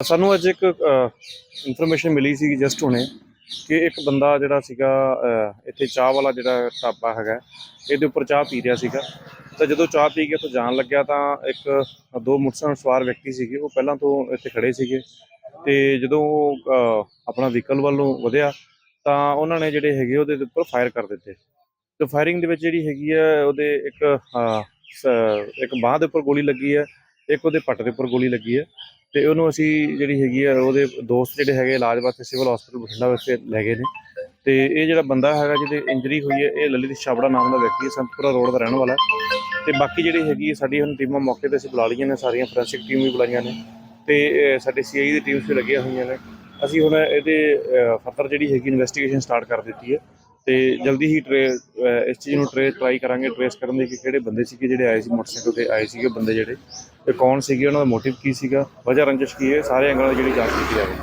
ਸਾਨੂੰ ਅੱਜ ਇੱਕ ਇਨਫੋਰਮੇਸ਼ਨ ਮਿਲੀ ਸੀ ਜਸਟ ਹੁਣੇ ਕਿ ਇੱਕ ਬੰਦਾ ਜਿਹੜਾ ਸੀਗਾ ਇੱਥੇ ਚਾਹ ਵਾਲਾ ਜਿਹੜਾ ਟਾਪਾ ਹੈਗਾ, ਇਹਦੇ ਉੱਪਰ ਚਾਹ ਪੀ ਰਿਹਾ ਸੀਗਾ। ਤਾਂ ਜਦੋਂ ਚਾਹ ਪੀ ਕੇ ਉੱਥੇ ਜਾਣ ਲੱਗਿਆ ਤਾਂ ਇੱਕ, ਦੋ ਮੋਟਰਸਾਈਕਲ ਸਵਾਰ ਵਿਅਕਤੀ ਸੀਗੇ, ਉਹ ਪਹਿਲਾਂ ਤੋਂ ਇੱਥੇ ਖੜੇ ਸੀਗੇ। ਤੇ ਜਦੋਂ ਉਹ ਆਪਣਾ ਵਹੀਕਲ ਵੱਲੋਂ ਵਧਿਆ ਤਾਂ ਉਹਨਾਂ ਨੇ ਜਿਹੜੇ ਹੈਗੇ ਉਹਦੇ ਉੱਪਰ ਫਾਇਰ ਕਰ ਦਿੱਤੇ। ਤੇ ਫਾਇਰਿੰਗ ਦੇ ਵਿੱਚ ਜਿਹੜੀ ਹੈਗੀ ਹੈ ਉਹਦੇ ਇੱਕ ਅਹ, ਇੱਕ ਬਾਹ ਦੇ ਉੱਪਰ ਗੋਲੀ ਲੱਗੀ ਹੈ ਇੱਕ ਉਹਦੇ ਪੱਟ ਦੇ ਉੱਪਰ ਗੋਲੀ ਲੱਗੀ ਹੈ ਤੇ ਉਹਨੂੰ ਅਸੀਂ ਜਿਹੜੀ ਹੈਗੀ ਆ ਉਹਦੇ ਦੋਸਤ ਜਿਹੜੇ ਹੈਗੇ ਇਲਾਜ ਵਾਸਤੇ ਸਿਵਲ ਹਸਪੀਟਲ ਬਠਿੰਡਾ ਵਾਸਤੇ ਲੈ ਗਏ ਨੇ। ਤੇ ਇਹ ਜਿਹੜਾ ਬੰਦਾ ਹੈਗਾ ਜਿਹਦੇ ਇੰਜਰੀ ਹੋਈ ਹੈ ਇਹ ਲਲਿਤ ਛਾਬੜਾ ਨਾਮ ਦਾ ਵਿਅਕਤੀ ਹੈ ਸੰਤਪੁਰਾ ਰੋਡ ਦਾ ਰਹਿਣ ਵਾਲਾ। ਹੈ ਤੇ ਬਾਕੀ ਜਿਹੜੀ ਹੈਗੀ ਹੈ ਸਾਡੀ ਹੁਣ ਟੀਮਾਂ ਮੌਕੇ ਤੇ ਅਸੀਂ ਬੁਲਾ ਲਈਆਂ ਨੇ ਸਾਰੀਆਂ ਫੋਰੈਂਸਿਕ ਟੀਮ ਵੀ ਬੁਲਾਈਆਂ ਨੇ। ਤੇ ਸਾਡੇ ਸੀਆਈ ਦੀ ਟੀਮਸ ਵੀ ਲੱਗੀਆਂ ਹੋਈਆਂ ਨੇ। ਅਸੀਂ ਹੁਣ ਇਹਦੇ ਫਰਦਰ ਜਿਹੜੀ ਹੈਗੀ ਇਨਵੈਸਟੀਗੇਸ਼ਨ ਸਟਾਰਟ ਕਰ ਦਿੱਤੀ ਹੈ। ਤੇ ਜਲਦੀ ਹੀ ਇਸ ਚੀਜ਼ ਨੂੰ ਟ੍ਰੇਸ ਟਰਾਈ ਕਰਾਂਗੇ ਟ੍ਰੇਸ ਕਰਨ ਦੇ ਕਿ ਕਿਹੜੇ ਬੰਦੇ ਸੀਗੇ ਜਿਹੜੇ ਆਏ ਸੀ ਮੋਟਰਸਾਈਕਲ ਤੇ ਆਏ ਸੀਗੇ ਬੰਦੇ ਜਿਹੜੇ। ਤੇ ਕੌਣ ਸੀਗੇ ਉਹਨਾਂ ਦਾ ਮੋਟਿਵ ਕੀ ਸੀਗਾ ਵਜ੍ਹਾ ਰੰਜਿਸ਼ ਕੀ ਹੈ ਸਾਰੇ ਐਂਗਲਾਂ ਦੀ ਜਿਹੜੀ ਜਾਂਚ ਕੀਤੀ ਜਾਵੇ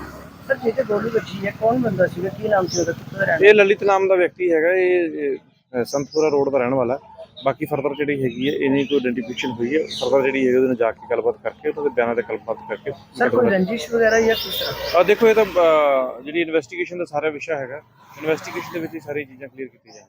ਸਰ ਜਿਹਦੇ ਗੋਲੀ ਵੱਜੀ ਹੈ ਕੌਣ ਬੰਦਾ ਸੀਗਾ ਕੀ ਨਾਮ ਸੀ ਉਹਦਾ ਕਿੱਥੋਂ ਦਾ ਰਹਿਣ ਇਹ ਲਲਿਤ ਨਾਮ ਦਾ ਵਿਅਕਤੀ ਹੈਗਾ ਇਹ ਸੰਤਪੁਰਾ ਰੋਡ ਦਾ ਰਹਿਣ ਵਾਲਾ। ਬਾਕੀ ਫਰਦਰ ਜਿਹੜੀ ਹੈਗੀ ਹੈ ਇਹਨੀ ਕੋਈ ਆਇਡੈਂਟੀਫਿਕੇਸ਼ਨ ਹੋਈ ਹੈ ਫਰਦਰ ਜਿਹੜੀ ਹੈ ਉਹਦੇ ਨਾਲ ਜਾ ਕੇ ਗੱਲਬਾਤ ਕਰਕੇ ਉਹਨਾਂ ਦੇ ਬਿਆਨਾਂ ਤੇ ਗੱਲਬਾਤ ਕਰਕੇ। ਸਰ ਕੋਈ ਰੰਜਿਸ਼ ਵਗੈਰਾ ਜਾਂ ਤਰ੍ਹਾਂ ਆ ਦੇਖੋ ਇਹ ਤਾਂ ਅਹ, ਜਿਹੜੀ ਇਨਵੈਸਟੀਗੇਸ਼ਨ ਦਾ ਸਾਰਾ ਵਿਸ਼ਾ ਹੈਗਾ ਇਨਵੈਸਟੀਗੇਸ਼ਨ ਦੇ ਵਿੱਚ ਹੀ ਸਾਰੀ ਚੀਜ਼ਾਂ ਕਲੀਅਰ ਕੀਤੀਆਂ ਜਾਣਗੀਆਂ